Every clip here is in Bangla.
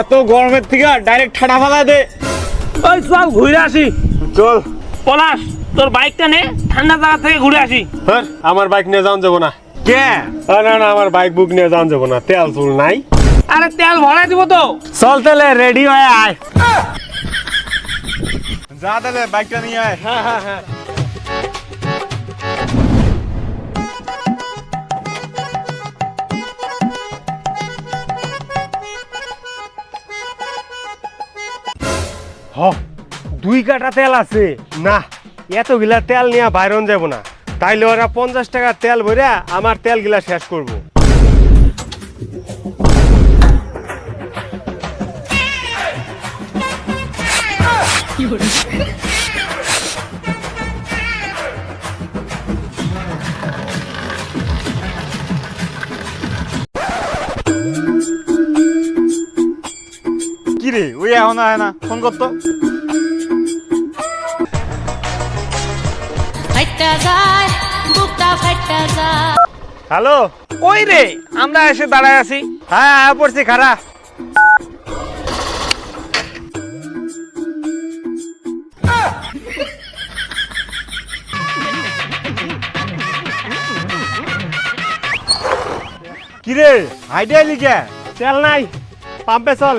এত গরমের থেকে ডাইরেক্ট ঠাডা ফালা দে। ওই চল ঘুরে আসি। চল। পলাশ তোর বাইকটা নে ঠান্ডা জায়গা থেকে ঘুরে আসি। হ্যাঁ আমার বাইক নিয়ে যাওয়া যাব না। কে? না না আমার বাইক বুক নিয়ে যাওয়া যাব না তেল চুল নাই। আরে তেল ভরা দিব তো। চল তাহলে রেডি হয়ে আয়। যা তাহলে বাইকটা নিয়ে আয়। হ্যাঁ হ্যাঁ হ্যাঁ। হ দুই কাটা তেল আছে। না। এতগুলা তেল নিয়ে বাইরন যাব না। তাইলে ওরা পঞ্চাশ টাকা তেল ভরে আমার তেল গিলা শেষ করব। কি রে ওই এখন হয় না। ফোন করতো হ্যালো? ওই রে আমরা এসে দাঁড়ায় আছি। হ্যাঁ হ্যাঁ পড়ছি খারা কি রে হাইডে কে তেল নাই পাম্পে চল।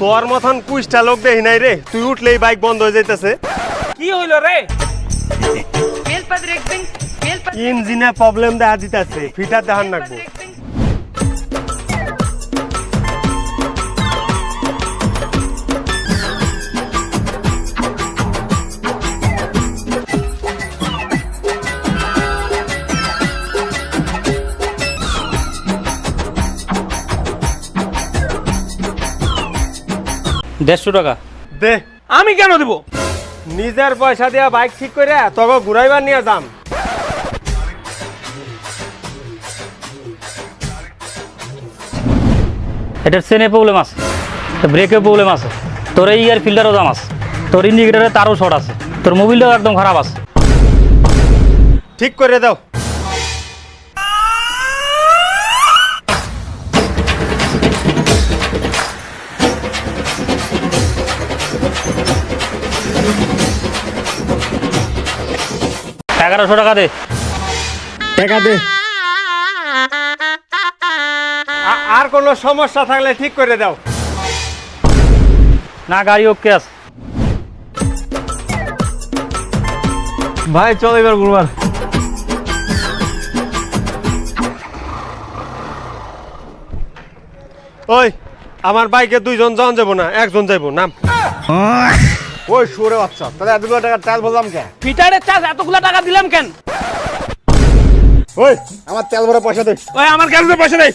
তোর মতন কুইশটা লোক দেখি নাই রে। তুই উঠলেই বাইক বন্ধ হয়ে যাইতেছে। কি হইল রে. ইঞ্জিনে প্রবলেম দেখা দিতেছে ফিটার দেখান রাখব দেড়শো টাকা। দে আমি কেন দিব? নিজের পয়সা দিয়া বাইক ঠিক করে তবে ঘুরাইবার নিয়ে যাম। এটার চেনে প্রবলেম আছে ব্রেকে প্রবলেম আছে তোর এই ইয়ার ফিল্টারও দাম আছে তোর ইন্ডিকেটারে তারও শর্ট আছে তোর মোবিলটাও একদম খারাপ আছে। ঠিক করে দাও। এগারোশো টাকা দে। টাকা দে। আর কোনো সমস্যা থাকলে ঠিক করে দাও। না গাড়ি ওকে আছে। ভাই চল এবার ঘুরবার। ওই আমার বাইকে দুইজন জন যাব না একজন যাব নাম। ওই সুরে বাচ্চা তাহলে এতগুলো টাকা তেল বললাম কে? ফিটারের চার্জ এতগুলা টাকা দিলাম কেন? ওই আমার তেল ভরে পয়সা দে। ওই আমার কাছে পয়সা নেই।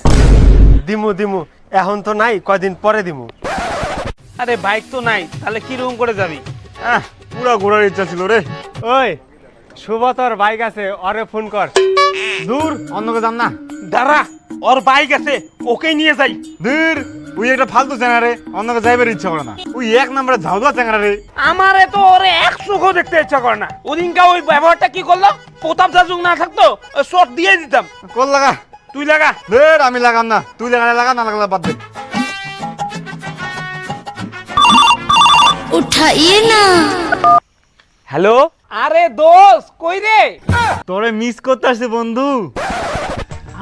দিমু দিমু এখন তো নাই কয়দিন পরে দিমু। আরে বাইক তো নাই তাহলে কি রুম করে যাবি? আহ, পুরা ঘোরার ইচ্ছা ছিল রে। ওই শুভ তোর বাইক আছে ওরে ফোন কর। দূর অন্যকে যান না। দাঁড়া ওর বাইক আছে ওকে নিয়ে যাই। দূর। ওই একটা ফালতু রে অন্যকে যাইবার ইচ্ছা করে না। ওই এক নম্বরে ঝাউদা রে আমারে তো ওরে দেখতে ইচ্ছা করে না। ওদিনকা ওই ব্যবহারটা কি করল? প্রতাপ না থাকতো শর্ট দিয়ে দিতাম। কল লাগা। তুই লাগা। আমি লাগাম না। তুই লাগালে লাগা না লাগালে বাদ দে। উঠাইয়ে না। হ্যালো? আরে দোষ কই রে? তোরে মিস করতে আসছে বন্ধু।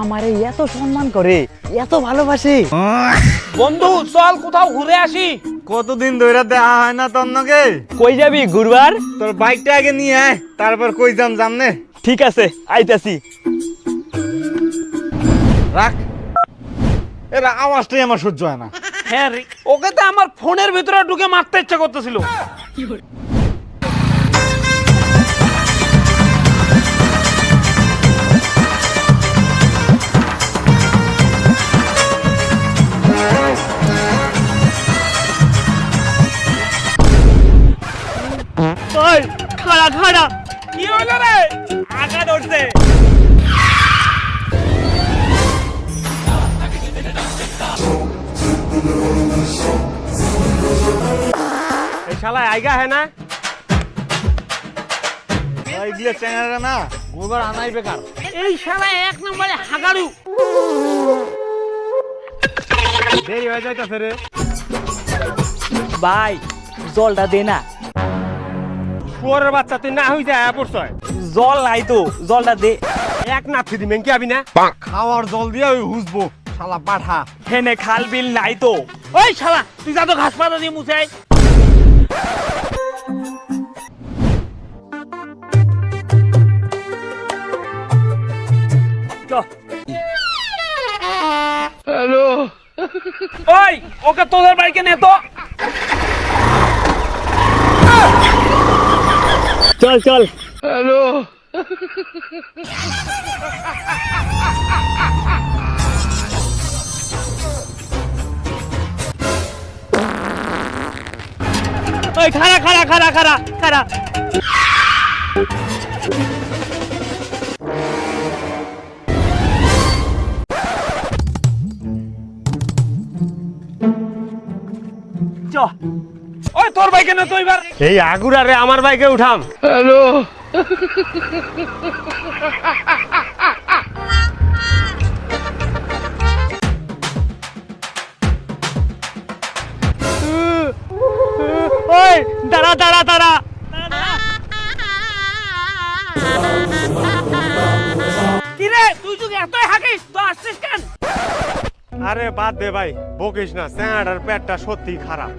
আমারে এত সম্মান করে এত ভালোবাসে। বন্ধু চল কোথাও ঘুরে আসি। কতদিন ধরে দেখা হয় না তোর নকে কই যাবি ঘুরবার তোর বাইকটা আগে নিয়ে আয় তারপর কই যাম জামনে ঠিক আছে আইতাছি। রাখ। এর আওয়াজটাই আমার সহ্য হয় না। হ্যাঁ রে ওকে তো আমার ফোনের ভিতরে ঢুকে মারতে ইচ্ছা করতেছিল। এই শালা আইগা হ্যাঁ না? এইগুলো চ্যানেলরা না গোবার আনাই বেকার। এই শালা এক নম্বরে হাগাড়ু দেরি হয়ে যাইতাছে রে। ভাই জলটা দে না। শুয়ারের বাচ্চা তুই না হই যায় পড়ছয়? জল নাই তো জলটা দে। এক কি আবি না? খাওয়ার জল দিয়ে ওই হুসবো শালা পাঠা। হেনে খাল বিল নাই তো। ওই শালা তুই যা তো ঘাস পাতা দিয়ে মুছে আয়। ওই ওকে তোদের বাড়িকে নে তো। চল চল। ওই খাড়া খাড়া খাড়া খাড়া খাড়া। চ। ওই তোর বাইকে নে তো এবার। এই আগুরারে আমার বাইকে উঠাম। ওই দাঁড়া দাঁড়া দাঁড়া। কি রে তুই যদি এতই হাঁকিস তো আসছিস কেন? আরে বাদ দে ভাই বকিস না স্যাঁড়ার পেটটা সত্যি খারাপ।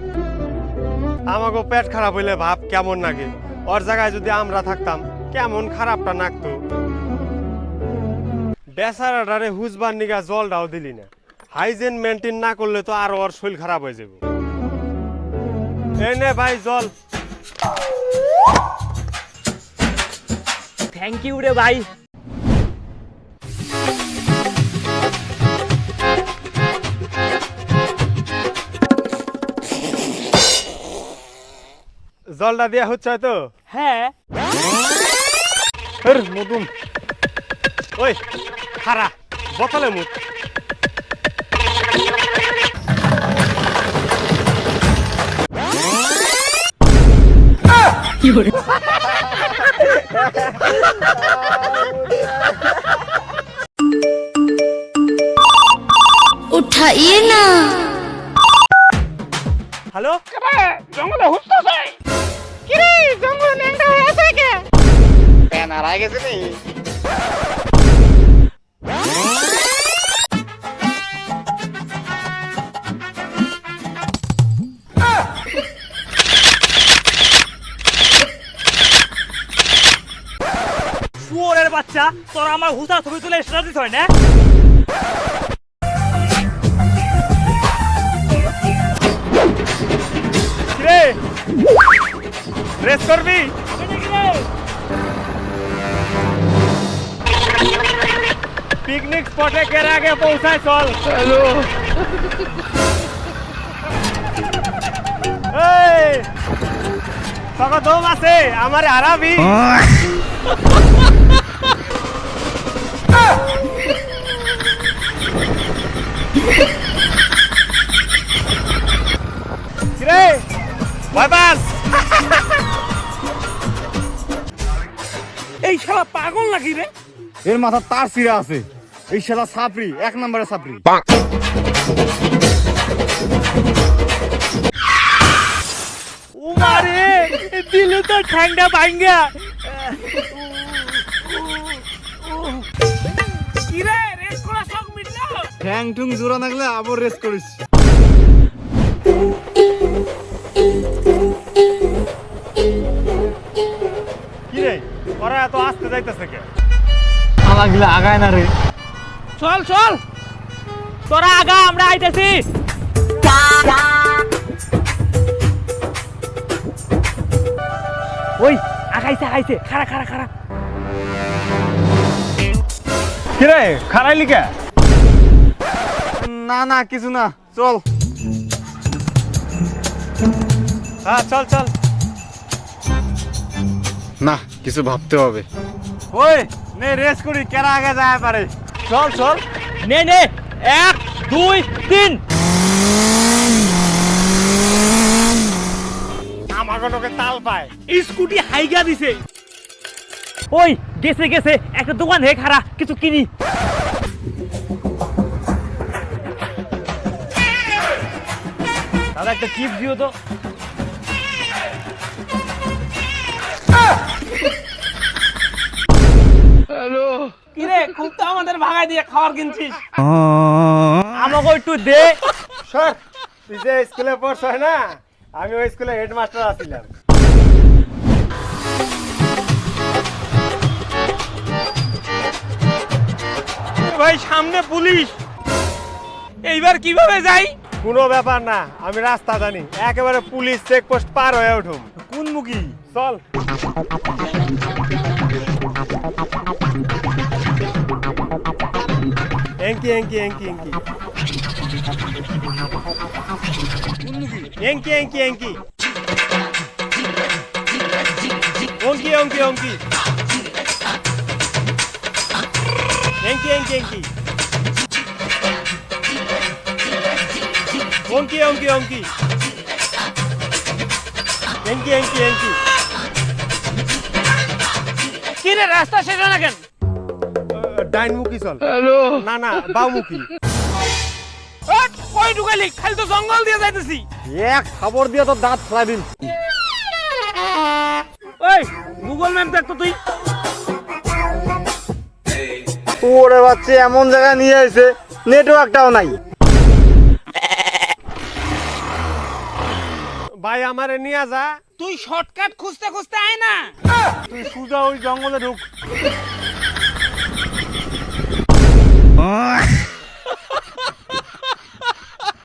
আমাকে পেট খারাপ হইলে ভাব কেমন লাগে ওর জায়গায় যদি আমরা থাকতাম কেমন খারাপটা নাকতো বেচারাটারে হুজবার নিগা জলটাও দিলি না। হাইজেন মেনটেন না করলে তো আর ওর শরীর খারাপ হয়ে যাবে এই নে ভাই জল। থ্যাংক ইউ রে ভাই জলটা দেওয়া হচ্ছে তো হ্যাঁ। মধুম। ওই খারা বোতলে মুখ। উঠাইয়ে না। হ্যালো? জঙ্গলে হুসতেছে কি রে জঙ্গলে ন্যাংটা হয়ে আছে কে? প্যান আর আগে বাচ্চা তোর আমার হুসা ছবি তুলে স্ট্যাটাস হয় না? রে রেস করবি? পিকনিক স্পটে কের আগে পৌঁছায় চল। হ্যালো এই তখন দম আছে আমারে হারাবি রে ভয় পাস? এই শালা পাগল নাকি রে? এর মাথা তার সিরা আছে। এই শালা সাপরি এক নম্বরে সাপরি উমারে দিলু তো ঠ্যাংটা ভাঙ্গা। ঠ্যাং টুং জোড়া থাকলে আবার রেস করিস। কি রে? ওরা এত আসতে যাইতেছে কে শালা গিলা আগায় না রে। চল চল। তোরা আগা আমরা আইতেছি। ওই আগাইছে আগাইছে। খাড়া খাড়া খাড়া। কি রে? খারাইলি কে? না না কিছু না চল। হ্যাঁ চল চল। না কিছু ভাবতে হবে। ওই নে রেস করি কেরা আগে যায় পারে। চল চল। নে নে এক দুই তিন। আমাকে লোকে তাল পায়। স্কুটি হাইগা দিছে। ওই গেছে গেছে একটা দোকান হে খারা কিছু কিনি। দাদা একটা চিপ দিও তো। হ্যালো। কিরে খুব তো আমাদের ভাগাই দিয়ে খাবার কিনছিস। আমাকে একটু দে। স্যার তুই যে স্কুলে পড়ছ না? আমি ওই স্কুলে হেডমাস্টার আছিলাম। ভাই সামনে পুলিশ। এইবার কীভাবে যাই? কোনো ব্যাপার না আমি রাস্তা জানি। একেবারে পুলিশ চেকপোস্ট পার হয়ে উঠুম। কোন মুখী? চল। এঙ্কি এঙ্কি এঙ্কি এঙ্কি। এঙ্কি এঙ্কি এঙ্কি। অঙ্কি অঙ্কি অঙ্কি। এঙ্কি এঙ্কি এঙ্কি। অঙ্কি অঙ্কি অঙ্কি এঙ্কি এঙ্কি এঙ্কি কিরে রাস্তা শেষ হয় না কেন? ডাইনমুখী চল। না না বামুখী। ওট, কই ঢুকালি খালি তো জঙ্গল দিয়ে যাইতেছি। এক খবর দিয়ে তো দাঁত ফেলা দিন। ওই গুগল ম্যাপ দেখ তো তুই। ওরে বাচ্চা এমন জায়গায় নিয়ে আইছে নেটওয়ার্কটাও নাই। ভাই আমারে নিয়ে যা। তুই শর্টকাট খুঁজতে খুঁজতে আয় না। তুই সুজা ওই জঙ্গলে ঢুক।